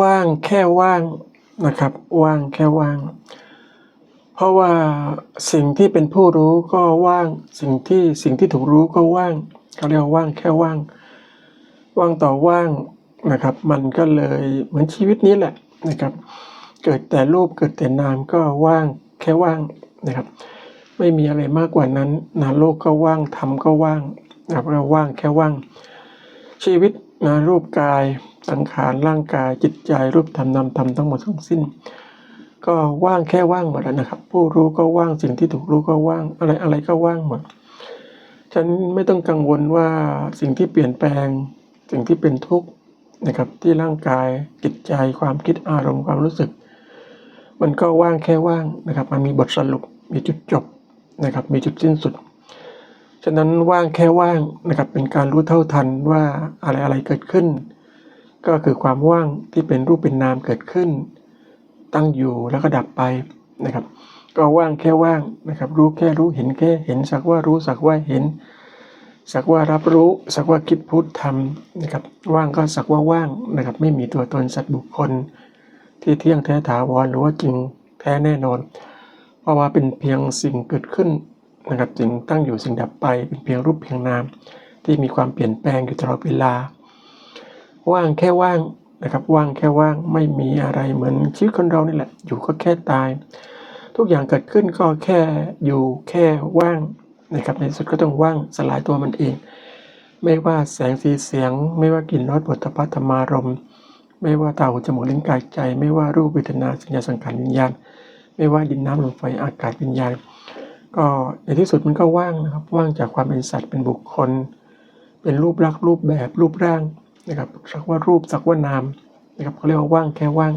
ว่างแค่ว่างนะครับ ว่างแค่ว่าง เพราะว่าสิ่งที่เป็นผู้รู้ก็ว่าง สิ่งที่สิ่งที่ถูกรู้ก็ว่างเขาเรียกว่างแค่ว่าง ว่างต่อว่างนะครับ มันก็เลยเหมือนชีวิตนี้แหละนะครับ เกิดแต่รูปเกิดแต่นามก็ว่างแค่ว่างนะครับ ไม่มีอะไรมากกว่านั้นนะโลกก็ว่างธรรมก็ว่างนะครับเราว่างแค่ว่าง ชีวิตนะรูปกาย สังขารร่างกายจิตใจรูปธรรมนามธรรมทั้งหมดทั้งสิ้น ก็ว่างแค่ว่างหมดแล้วนะครับ ผู้รู้ก็ว่างสิ่งที่ถูกรู้ก็ว่างอะไรอะไรก็ว่างหมดฉันไม่ต้องกังวลว่าสิ่งที่เปลี่ยนแปลง สิ่งที่เป็นทุกข์นะครับที่ร่างกายจิตใจความคิดอารมณ์ความรู้สึก มันก็ว่างแค่ว่างนะครับ มันมีบทสรุปมีจุดจบนะครับ มีจุดสิ้นสุด ฉะนั้นว่างแค่ว่างนะครับ เป็นการรู้เท่าทันว่าอะไรอะไรเกิดขึ้น ก็คือความว่างที่เป็นรูปเป็นนามเกิดขึ้น ตั้งอยู่แล้วก็ดับไปนะครับ ก็ว่างแค่ว่างนะครับ รู้แค่รู้เห็นแค่เห็นสักว่ารู้สักว่าเห็น สักว่ารับรู้สักว่าคิดพูดทำนะครับ ว่างก็สักว่าว่างนะครับ ไม่มีตัวตนสัตว์บุคคล ที่เที่ยงแท้ถาวรหรือว่าจริงแท้แน่นอน เพราะว่าเป็นเพียงสิ่งเกิดขึ้นนะครับสิ่งตั้งอยู่สิ่งดับไปเป็นเพียงรูปเพียงนามที่มีความเปลี่ยนแปลงอยู่ตลอดเวลา ว่างแค่ว่างนะครับ ว่างแค่ว่างไม่มีอะไรเหมือนชีวิตคนเรานี่แหละ อยู่ก็แค่ตาย ทุกอย่างเกิดขึ้นก็แค่อยู่แค่ว่างนะครับในที่สุดก็ต้องว่างสลายตัวมันเอง ไม่ว่าแสงสีเสียง ไม่ว่ากลิ่นรสบทพัธรรมารมไม่ว่าตาหูจมูกลิ้นกายใจ ไม่ว่ารูปเวทนาสัญญาสังขารวิญญาณ ไม่ว่าดินน้ำลมไฟอากาศวิญญาณ ก็ในที่สุดมันก็ว่างนะครับว่างจากความเป็นสัตว์เป็นบุคคล เป็นรูปลักษณ์รูปแบบรูปร่าง นะครับสักว่ารูปสักว่านามนะครับเขาเรียกว่าว่างแค่ว่าง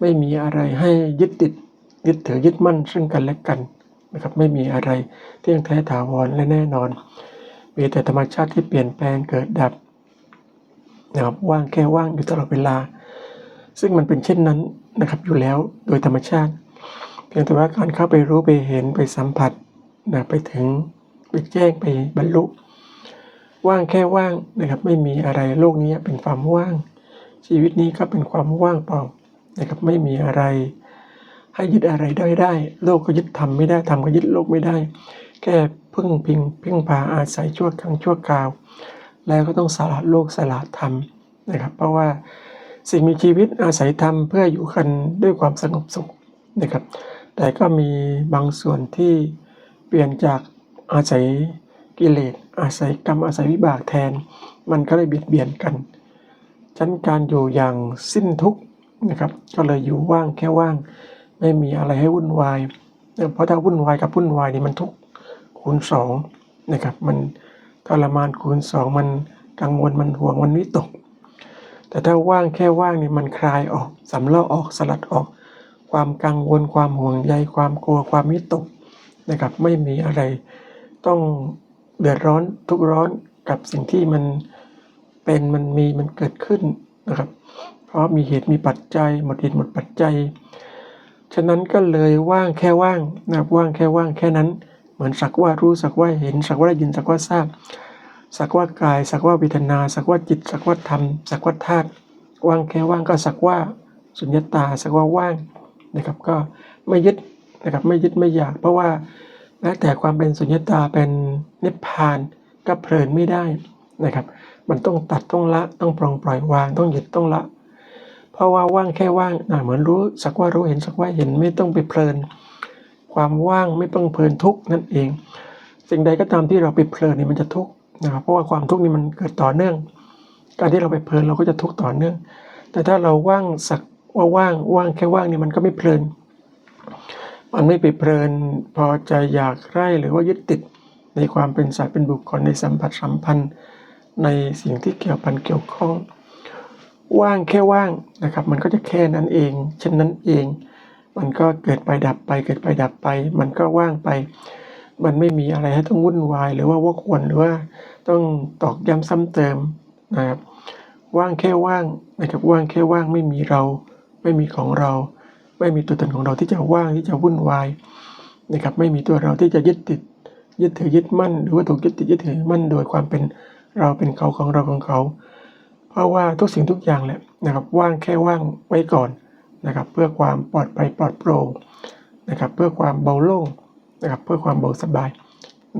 ไม่มีอะไรให้ยึดติดยึดถือยึดมั่นซึ่งกันและกันนะครับไม่มีอะไรเที่ยงแท้ถาวรและแน่นอน มีแต่ธรรมชาติที่เปลี่ยนแปลงเกิดดับนะครับว่างแค่ว่างอยู่ตลอดเวลา ซึ่งมันเป็นเช่นนั้นนะครับอยู่แล้วโดยธรรมชาติ เพียงแต่ว่าการเข้าไปรู้ไปเห็นไปสัมผัสนะไปถึงไปแจ้งไปบรรลุ ว่างแค่ว่างนะครับ ไม่มีอะไรโลกนี้เป็นความว่าง ชีวิตนี้ก็เป็นความว่างเปล่านะครับ ไม่มีอะไร ให้ยึดอะไรได้ได้ โลกก็ยึดทำไม่ได้ทำก็ยึดโลกไม่ได้ แค่พึ่งพิงพึ่งพาอาศัยชั่วครั้งชั่วคราว แล้วก็ต้องสละโลกสละธรรมนะครับ เพราะว่าสิ่งมีชีวิตอาศัยธรรมเพื่ออยู่กันด้วยความสงบสุขนะครับ แต่ก็มีบางส่วนที่เปลี่ยนจากอาศัย กิเลสอาศัยกรรมอาศัยวิบากแทน มันก็เลยเบียดเบียนกันฉะนันการอยู่อย่างสิ้นทุกข์นะครับ ก็เลยอยู่ว่างแค่ว่าง ไม่มีอะไรให้วุ่นวายนะเพราะถ้าวุ่นวายกับวุ่นวายนี่มันทุกข์คูณสองนะครับ มันทรมานคูณสองมันกังวลมันห่วงมันวิตก แต่ถ้าว่างแค่ว่างนี่มันคลายออกสำเลาะออกสลัดออก ความกังวลความห่วงใยความกลัวความวิตกนะครับ ไม่มีอะไรต้อง เดือดร้อนทุกร้อนกับสิ่งที่มันเป็นมันมีมันเกิดขึ้นนะครับ เพราะมีเหตุมีปัจจัย หมดเหตุหมดปัจจัย ฉะนั้นก็เลยว่างแค่ว่างนับว่างแค่ว่างแค่นั้น เหมือนสักว่ารู้สักว่าเห็นสักว่าได้ยินสักว่าทราบสักว่ากายสักว่าเวทนา สักว่าจิต สักว่าธรรม สักว่าธาตุว่างแค่ว่างก็สักว่าสุญญตาสักว่าว่างนะครับก็ไม่ยึดนะครับไม่ยึดไม่อยาก เพราะว่า แม้แต่ความเป็นสุญญตาเป็นนิพพานก็เพลินไม่ได้นะครับ มันต้องตัดต้องละต้องปลงปล่อยวางต้องหยุดต้องละ เพราะว่าว่างแค่ว่างนะเหมือนรู้สักว่ารู้เห็นสักว่าเห็นไม่ต้องไปเพลิน ความว่างไม่ต้องเพลินทุกนั่นเอง สิ่งใดก็ตามที่เราไปเพลินนี่มันจะทุกข์นะครับเพราะว่าความทุกข์นี่มันเกิดต่อเนื่อง การที่เราไปเพลินเราก็จะทุกข์ต่อเนื่อง แต่ถ้าเราว่างสักว่าว่างว่างแค่ว่างนี่มันก็ไม่เพลิน มันไม่ไปเพลินพอใจอยากใคร่หรือว่ายึดติดในความเป็นสัตว์เป็นบุคคลในสัมผัสสัมพันธ์ ในสิ่งที่เกี่ยวพันเกี่ยวข้อง ว่างแค่ว่างนะครับ มันก็จะแค่นั้นเองเช่นนั้นเอง มันก็เกิดไปดับไป เกิดไปดับไป มันก็ว่างไป มันไม่มีอะไรให้ต้องวุ่นวาย หรือว่าวกวนหรือว่าต้องตอกย้ำซ้ำเติมนะครับว่างแค่ว่างนะครับว่างแค่ว่างไม่มีเรา ไม่มีของเรา ไม่มีตัวตนของเราที่จะว่างที่จะวุ่นวายนะครับไม่มีตัวเราที่จะยึดติดยึดถือยึดมั่น หรือว่าถูกยึดติดยึดถือมั่นโดยความเป็นเราเป็นเขาของเราของเขา เพราะว่าทุกสิ่งทุกอย่างแหละนะครับว่างแค่ว่างไว้ก่อนนะครับเพื่อความปลอดภัยปลอดโปร่งนะครับเพื่อความเบาโล่งนะครับเพื่อความเบาสบาย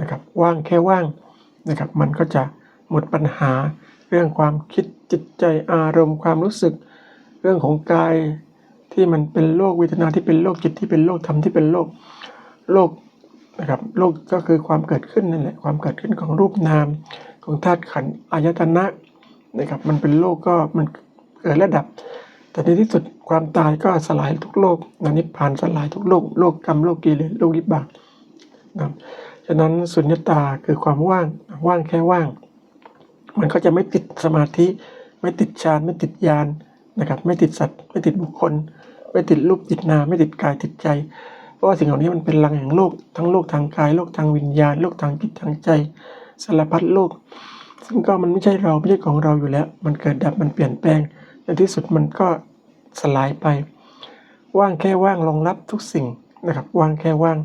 นะครับว่างแค่ว่างนะครับมันก็จะหมดปัญหาเรื่องความคิดจิตใจอารมณ์ความรู้สึก เรื่องของกาย ที่มันเป็นโรคเวทนาที่เป็นโรคจิตที่เป็นโรคธรรมที่เป็นโรคโรคนะครับโรคก็คือความเกิดขึ้นนั่นแหละความเกิดขึ้นของรูปนามของธาตุขันธ์อายตนะนะครับ มันเป็นโลกก็มันเกิดและดับ แต่ในที่สุดความตายก็สลายทุกโลกนะนิพพานสลายทุกโลกโลกกรรมโลกกิเลสโลกวิบากนะครับฉะนั้นสุญญตาคือความว่างว่างแค่ว่าง มันก็จะไม่ติดสมาธิ ไม่ติดฌานไม่ติดญาณนะครับ ไม่ติดสัตว์ ไม่ติดบุคคล ไม่ติดรูปติดนามไม่ติดกายติดใจ เพราะว่าสิ่งเหล่านี้มันเป็นลังแห่งโลก ทั้งโลกทางกายโลกทางวิญญาณโลกทางจิตทางใจสารพัดโลก ซึ่งก็มันไม่ใช่เราไม่ใช่ของเราอยู่แล้ว มันเกิดดับมันเปลี่ยนแปลงในที่สุดมันก็สลายไป ว่างแค่ว่างรองรับทุกสิ่งนะครับว่างแค่ว่าง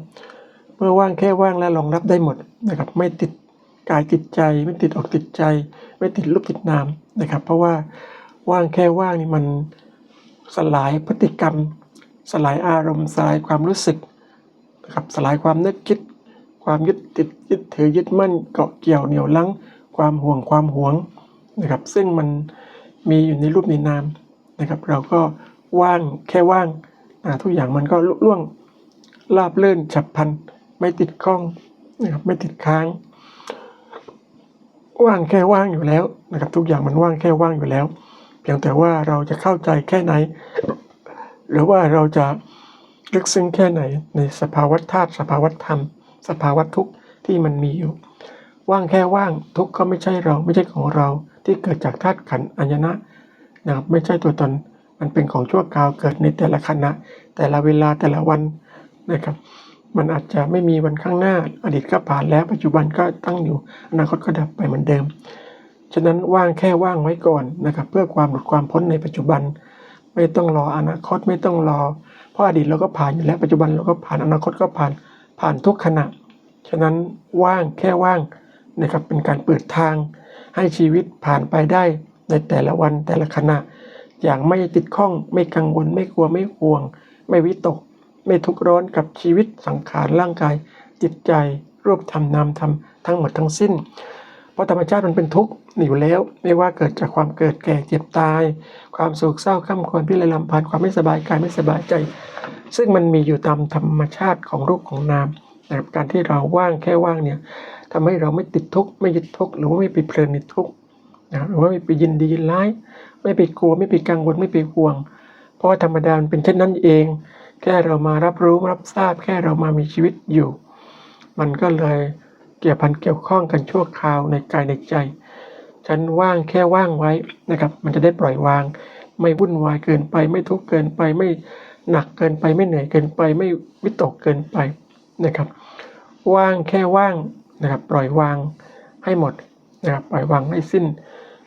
เมื่อว่างแค่ว่างและรองรับได้หมดนะครับไม่ติดกายติดใจไม่ติดอกติดใจ ไม่ติดรูปติดนามนะครับ เพราะว่าว่างแค่ว่างนี่มัน สลายพฤติกรรม สลายอารมณ์ สลายความรู้สึกนะครับสลายความนึกคิด ความยึดติดยึดถือยึดมั่นเกาะเกี่ยวเหนี่ยวลังความห่วงความหวงนะครับซึ่งมันมีอยู่ในรูปในนามนะครับ เราก็ว่างแค่ว่างนะทุกอย่างมันก็ลุล่วงราบเลื่นฉับพันไม่ติดข้องนะครับไม่ติดค้าง ว่างแค่ว่างอยู่แล้วนะครับ ทุกอย่างมันว่างแค่ว่างอยู่แล้ว เพียงแต่ว่าเราจะเข้าใจแค่ไหน หรือว่าเราจะลึกซึ้งแค่ไหนในสภาวะธาตุสภาวะธรรม สภาวะทุกข์ที่มันมีอยู่ ว่างแค่ว่างทุกข์ก็ไม่ใช่เราไม่ใช่ของเราที่เกิดจากธาตุขันธ์อัญญนะนะครับไม่ใช่ตัวตนมันเป็นของชั่วคราวเกิดในแต่ละขณะ แต่ละเวลาแต่ละวันนะครับ มันอาจจะไม่มีวันข้างหน้าอดีตก็ผ่านแล้วปัจจุบันก็ตั้งอยู่อนาคตก็ดับไปเหมือนเดิม ฉะนั้นว่างแค่ว่างไว้ก่อนนะครับ เพื่อความหลุดความพ้นในปัจจุบัน ไม่ต้องรออนาคตไม่ต้องรอ เพราะอดีตเราก็ผ่านอยู่แล้วปัจจุบันเราก็ผ่านอนาคตก็ผ่านผ่านทุกขณะ ฉะนั้นว่างแค่ว่างนะครับเป็นการเปิดทางให้ชีวิตผ่านไปได้ในแต่ละวันแต่ละขณะ อย่างไม่ติดข้องไม่กังวลไม่กลัวไม่ห่วง ไม่วิตก ไม่ทุกข์ร้อนกับชีวิตสังขารร่างกาย จิตใจรูปธรรมนามธรรมทั้งหมดทั้งสิ้น เพราะธรรมชาติมันเป็นทุกข์อยู่แล้ว ไม่ว่าเกิดจากความเกิดแก่เจ็บตาย ความโศกเศร้าข้ามควรพิไรลำพันธ์ความไม่สบายกายไม่สบายใจ ซึ่งมันมีอยู่ตามธรรมชาติของรูปของนามนะครับการที่เราว่างแค่ว่างเนี่ยทำให้เราไม่ติดทุกข์ไม่ยึดทุกข์หรือว่าไม่ไปเพลินในทุกข์นะหรือว่าไม่ไปยินดียินร้าย ไม่ไปกลัวไม่ไปกังวลไม่ไปห่วง เพราะว่าธรรมดามันเป็นเช่นนั้นเอง แค่เรามารับรู้รับทราบ แค่เรามามีชีวิตอยู่ มันก็เลย เกี่ยวพันเกี่ยวข้องกันชั่วคราวในกายในใจ ฉันว่างแค่ว่างไว้นะครับ มันจะได้ปล่อยวาง ไม่วุ่นวายเกินไป ไม่ทุกข์เกินไป ไม่หนักเกินไป ไม่เหนื่อยเกินไป ไม่วิตกเกินไปนะครับ ว่างแค่ว่างนะครับ ปล่อยวางให้หมดนะครับปล่อยวางให้สิ้น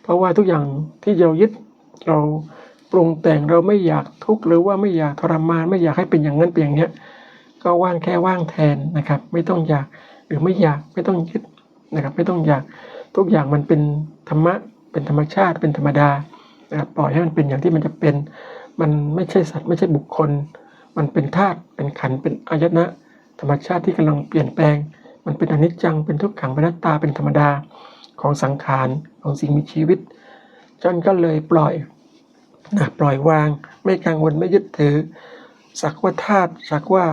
เพราะว่าทุกอย่างที่เรายึดเราปรุงแต่งเราไม่อยากทุกข์หรือว่าไม่อยากทรมาน ไม่อยากให้เป็นอย่างนั้นเป็นอย่างเนี้ยก็ว่างแค่ว่างแทนนะครับ ไม่ต้องอยาก รือไม่อยากไม่ต้องยึดนะครับ ไม่ต้องอยากทุกอย่างมันเป็นธรรมะเป็นธรรมชาติเป็นธรรมดานะครับปล่อยให้มันเป็นอย่างที่มันจะเป็น มันไม่ใช่สัตว์ไม่ใช่บุคคล มันเป็นธาตุเป็นขันเป็นอายตนะ ธรรมชาติที่กำลังเปลี่ยนแปลง มันเป็นอนิจจังเป็นทุกขังเป็นนัตตาเป็นธรรมดาของสังขารของสิ่งมีชีวิตจนก็เลยปล่อยนะปล่อยวาง ไม่กังวลไม่ยึดถือ สักว่าธาตุสักว่า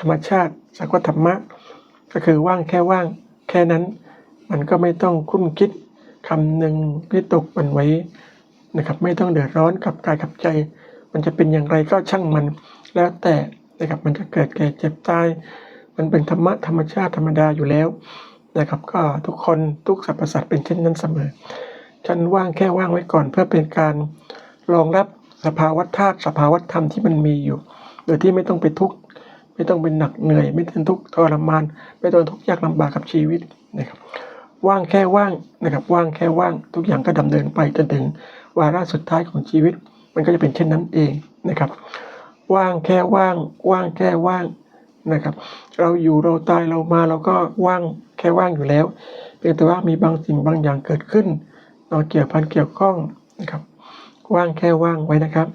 ธรรมชาติ สักว่าธรรมะ ก็คือว่างแค่ว่าง แค่นั้น มันก็ไม่ต้องคุ้นคิดคำหนึ่งวิตกมันไว้นะครับไม่ต้องเดือดร้อนกับกายกับใจ มันจะเป็นอย่างไรก็ช่างมัน แล้วแต่นะครับมันจะเกิดแก่เจ็บตายมันเป็นธรรมะธรรมชาติธรรมดาอยู่แล้วนะครับ ก็ทุกคนทุกสรรพสัตว์เป็นเช่นนั้นเสมอ ฉันว่างแค่ว่างไว้ก่อนเพื่อเป็นการรองรับสภาวะธาตุสภาวะธรรมที่มันมีอยู่ โดยที่ไม่ต้องไปทุกข์ ไม่ต้องเป็นหนักเหนื่อย ไม่ต้องทุกข์ทรมาน ไม่ต้องทุกข์ยากลำบากกับชีวิตนะครับว่างแค่ว่างนะครับว่างแค่ว่างทุกอย่างก็ดำเนินไปจนถึงวาระสุดท้ายของชีวิต มันก็จะเป็นเช่นนั้นเองนะครับ ว่างแค่ว่าง ว่างแค่ว่างนะครับ เราอยู่เราตายเรามาเราก็ว่างแค่ว่างอยู่แล้วเพียงแต่ว่ามีบางสิ่งบางอย่างเกิดขึ้นเราเกี่ยวพันเกี่ยวข้องนะครับ ว่างแค่ว่างไว้นะครับ